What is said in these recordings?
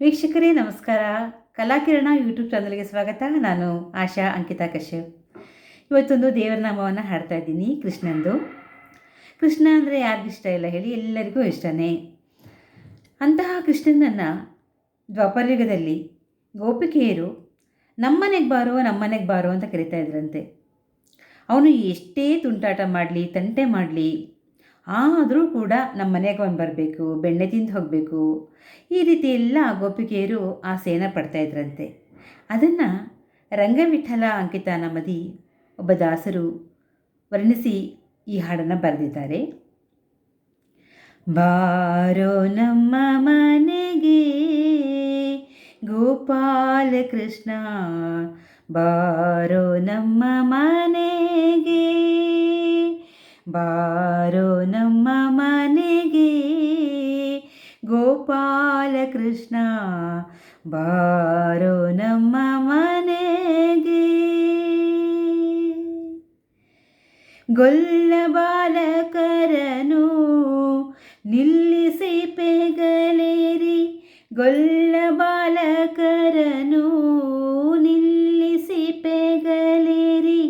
ವೀಕ್ಷಕರೇ, ನಮಸ್ಕಾರ. ಕಲಾಕಿರಣ ಯೂಟ್ಯೂಬ್ ಚಾನಲ್ಗೆ ಸ್ವಾಗತ. ನಾನು ಆಶಾ ಅಂಕಿತಾ ಕಶ್ಯಪ್. ಇವತ್ತೊಂದು ದೇವರ ನಾಮವನ್ನು ಹಾಡ್ತಾ ಇದ್ದೀನಿ, ಕೃಷ್ಣಂದು. ಕೃಷ್ಣ ಅಂದರೆ ಯಾರಿಗಿಷ್ಟ ಇಲ್ಲ ಹೇಳಿ ಎಲ್ಲರಿಗೂ ಇಷ್ಟನೇ. ಅಂತಹ ಕೃಷ್ಣನನ್ನು ದ್ವಾಪರಯುಗದಲ್ಲಿ ಗೋಪಿಕೆಯರು ನಮ್ಮನೆಗೆ ಬಾರೋ ನಮ್ಮನೆಗೆ ಬಾರೋ ಅಂತ ಕರಿತಾ ಇದ್ರಂತೆ. ಅವನು ಎಷ್ಟೇ ತುಂಟಾಟ ಮಾಡಲಿ, ತಂಟೆ ಮಾಡಲಿ ಆದರೂ ಕೂಡ ನಮ್ಮ ಮನೆಗೆ ಒಂದು ಬರಬೇಕು, ಬೆಣ್ಣೆ ತಿಂದು ಹೋಗಬೇಕು. ಈ ರೀತಿ ಎಲ್ಲ ಗೋಪಿಕೆಯರು ಆಸೆಯನ್ನು ಪಡ್ತಾ ಇದ್ರಂತೆ. ಅದನ್ನು ರಂಗವಿಠಲ ಅಂಕಿತ ನಮದಿ ಒಬ್ಬ ದಾಸರು ವರ್ಣಿಸಿ ಈ ಹಾಡನ್ನು ಬರೆದಿದ್ದಾರೆ. ಬಾರೋ ನಮ್ಮ ಮನೆಗೆ ಗೋಪಾಲ ಕೃಷ್ಣ ಬಾರೋ ನಮ್ಮ ಮನೆಗೆ ಬಾರೋ ನಮ್ಮ ಮನೆಗೆ ಗೋಪಾಲ ಕೃಷ್ಣ, ಬಾರೋ ನಮ್ಮ ಮನೆಗೆ. ಗೊಲ್ಲ ಬಾಲಕರನು ನಿಲ್ಲಿಸಿ ಪೆಗಲೇರಿ, ಗೊಲ್ಲ ಬಾಲಕರನು ನಿಲ್ಲಿಸಿ ಪೆಗಲೇರಿ,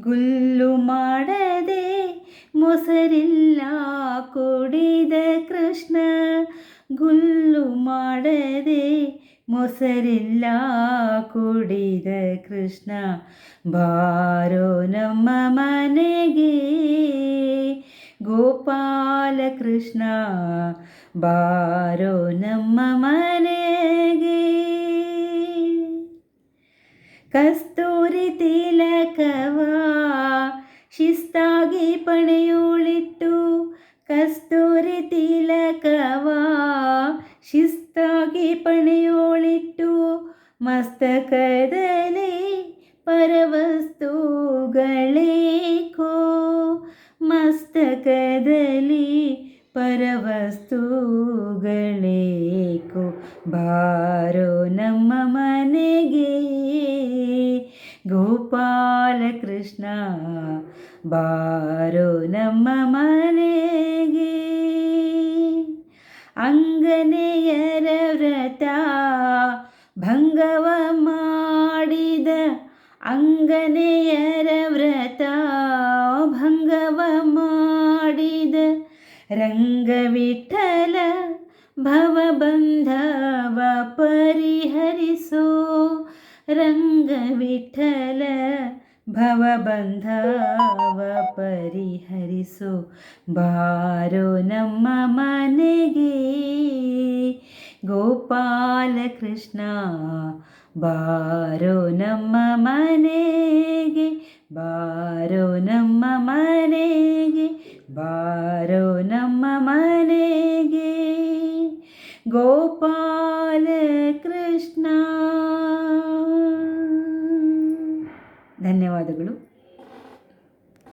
ಗುಲ್ಲು ಮಾಡದೆ ಮೊಸರಿಲ್ಲ ಕುಡಿದ ಕೃಷ್ಣ ಗುಲ್ಲು ಮಾಡದೆ ಮೊಸರಿಲ್ಲ ಕುಡಿದ ಕೃಷ್ಣ ಬಾರೋ ನಮ್ಮ ಮನೆಗೆ ಗೋಪಾಲ ಕೃಷ್ಣ ಬಾರೋ ನಮ್ಮ ಮನೆಗೆ ಕಸ್ತೂರಿ ತಿಲಕವ ಶಿಸ್ತಾಗಿ ಪಣೆಯೋಳಿಟ್ಟು ಕಸ್ತೂರಿ ತಿಲಕವ ಶಿಸ್ತಾಗಿ ಪಣೆಯೋಳಿಟ್ಟು ಮಸ್ತಕದಲ್ಲಿ ಪರವಸ್ತುಗಳೇಕೋ ಮಸ್ತಕದಲ್ಲಿ ಪರವಸ್ತುಗಳೇಕೋ ಬಾರೋ ನಮ್ಮ ಮನೆಗೆ ಗೋಪಾಲ ಕೃಷ್ಣ, ಬಾರೋ ನಮ್ಮ ಮನೆಗೆ. ಅಂಗನೆಯರ ವ್ರತ, ಭಂಗವ ಮಾಡಿದ ಅಂಗನೆಯರ ವ್ರತ, ಭಂಗವ ಮಾಡಿದ ರಂಗವಿಠಲ ಭವಬಂಧವ ಪರಿಹರಿಸೋ. ರಂಗವಿಠಲ ಭವಬಂಧವ ಪರಿಹರಿಸು ಬಾರೋ ನಮ್ಮ ಮನೆಗೆ ಗೋಪಾಲ ಕೃಷ್ಣ ಬಾರೋ ನಮ್ಮ ಮನೆಗೆ ಬಾರೋ ನಮ್ಮ ಮನೆಗೆ ಬಾರೋ ನಮ್ಮ ಮನೆಗೆ ಗೋಪಾಲ ಕೃಷ್ಣ ಧನ್ಯವಾದಗಳು.